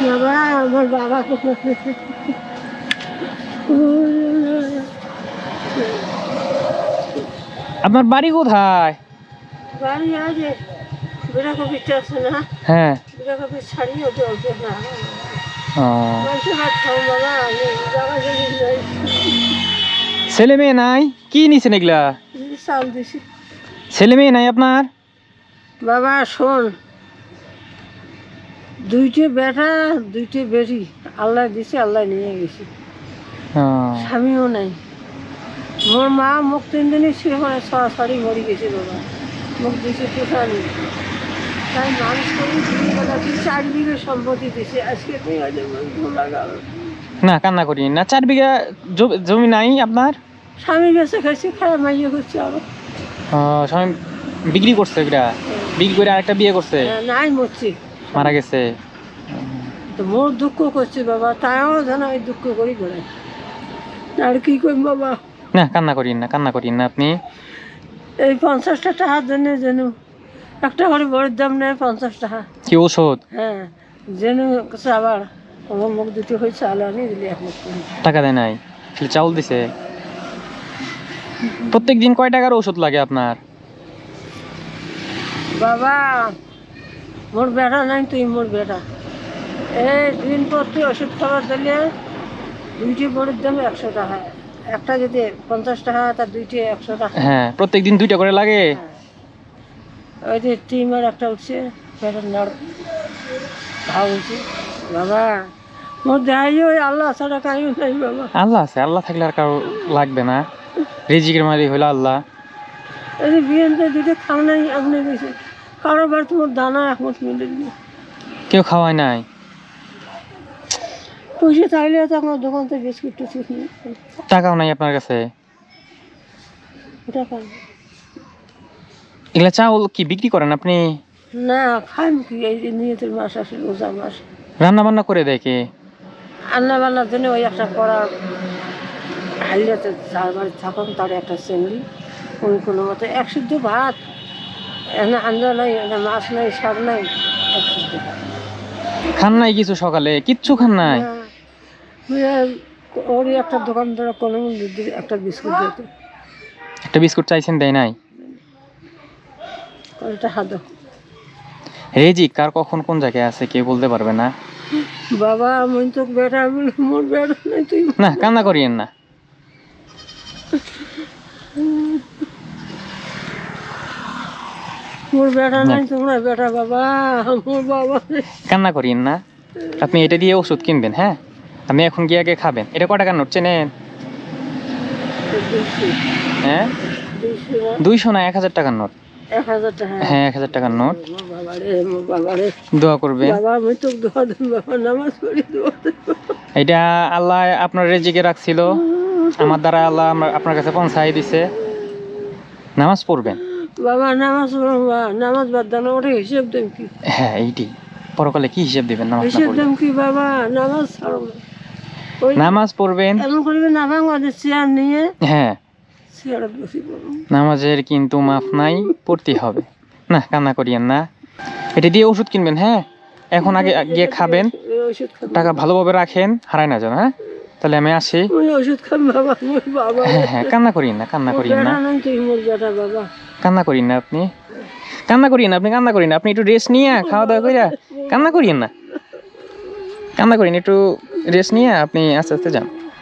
বাবা আমার বাবা। আপনার বাড়ি কোথায়? বাড়ি আছে বিড়া আছে না। হ্যাঁ। না। ছেলে মেয়ে নাই? কি নিছেন এগুলা? ছেলে মেয়ে নাই আপনার? বাবা শোন দুইটে বেটা দুইটে বেরি আল্লাহ দিছে আল্লাহ নিয়ে গেছি। স্বামীও নাই। মোর মা মোক তিনদিনই সে মানে সরাসরি মরি গেছে বাবা মোক দিছে টোটালি তাই মানুষ করে চার বিঘে সম্পত্তি দিছে। আজকে তুই না কান্না করি না। চার বিঘা জমি নাই আপনার? স্বামী গেছে খাইছে খায় মাইয়ে করছে আরও স্বামী বিক্রি করছে এটা বিক্রি করে আরেকটা বিয়ে করছে? হ্যাঁ, নাই মরছি। মারা গেছে। তো মোর দুঃখ করছে বাবা তাইও যেন আমি দুঃখ করি বেড়াই আর কি করব বাবা? না কান্না করিন না কান্না করিন না আপনি। এই পঞ্চাশটা টাকার জন্য যেন একটা করে বড়ির দাম নেয় পঞ্চাশ টাকা। কি ওষুধ হ্যাঁ যেন আবার আমার মুখ দুটো হয়ে চাল আনি দিলি টাকা দেয় নাই চাউল দিছে। প্রত্যেক দিন কয় টাকার ওষুধ লাগে আপনার? বাবা মোর বেটা নাই তুই মোর বেটা এই দিন তুই ওষুধ খাবার দিলে দুইটি বড়ির দাম একশো টাকা। একটা যদি পঞ্চাশ টাকা তার দুইটি একশো টাকা। হ্যাঁ প্রত্যেক দিন দুইটা করে লাগে? হ্যাঁ। ওই যে টিমার একটা উঠছে পেটের নাড় ঘা হয়েছে। বাবা মোর দেখাই ওই আল্লাহ ছাড়া কাহিও নাই বাবা। আল্লাহ আছে আল্লাহ থাকলে আর কারও লাগবে না। রিজিকের মালিক হইল আল্লাহ। এই যে বিয়েতে দুটো খাও নাই আপনি দিয়েছে কারোবার তোমার দানা একমত মিলে দিবে কেউ খাওয়ায় নাই? পয়সা চাইলে তো আমার দোকান থেকে বিস্কুট টিস্কুট টাকাও নাই আপনার কাছে? খাই এগুলা চাউল কি বিক্রি করেন আপনি? না খাইম কি এই যে নিয়তের মাস আসে রোজা মাস। রান্না বান্না করে দেয় কে? রান্না বান্নার জন্য ওই একটা কড়া হাইলাতে যার বাড়ি থাকুন তার একটা চেংড়ি ওই কোনো মতো এক সিদ্ধ ভাত। নাই মাছ নাই শাক নাই খান নাই কিছু সকালে? কিচ্ছু খান নাই? ওরই একটা দোকানদার কোনো দিদি একটা বিস্কুট দিত একটা বিস্কুট চাইছেন দেয় নাই? রেজিক কার কখন কোন জায়গায় আছে কেউ বলতে পারবে না। বাবা আমি তো বেটা বলে মোর বেটা নাই তুই না কান্না করিয়েন না। মোর বেটা নাই তোমরা বেটা বাবা মোর বাবা কান্না করিয়েন না। আপনি এটা দিয়ে ওষুধ কিনবেন হ্যাঁ? আপনি এখন গিয়ে আগে খাবেন। এটা ক টাকার নোট চেনেন? হ্যাঁ? দুইশো না, এক হাজার টাকার নোট? হ্যাঁ এক হাজার টাকার নোট। দোয়া এটা আল্লাহ আপনার রেজিকে রাখছিল। আমার দ্বারা আল্লাহ আপনার কাছে পৌঁছাই দিছে। নামাজ পড়বেন। বাবা নামাজ নামাজ বাদ দান ওটা হিসেব দেন কি? হ্যাঁ এইটি। পরকালে কি হিসেব দিবেন নামাজ হিসেব দেন কি বাবা নামাজ ছাড়ো। নামাজ পড়বেন? এমন করবে না চেয়ার নিয়ে হ্যাঁ। নামাজের কিন্তু মাফ নাই পড়তে হবে। না কান্না করিয়েন না। এটা দিয়ে ওষুধ কিনবেন হ্যাঁ? এখন আগে গিয়ে খাবেন। টাকা ভালোভাবে রাখেন হারায় না যেন হ্যাঁ? তাহলে আমি আসি। ওষুধ খাম বাবা হ্যাঁ হ্যাঁ কান্না করিয়েন না কান্না করিয়েন না। বাবা। কান্না করিন না আপনি। কান্না করিয়েন না আপনি, কান্না করিন না। আপনি একটু রেস্ট নিয়ে খাওয়া দাওয়া করিয়া কান্না করিয়েন না। কান্না করিন একটু রেস্ট নিয়ে, আপনি আস্তে আস্তে যান।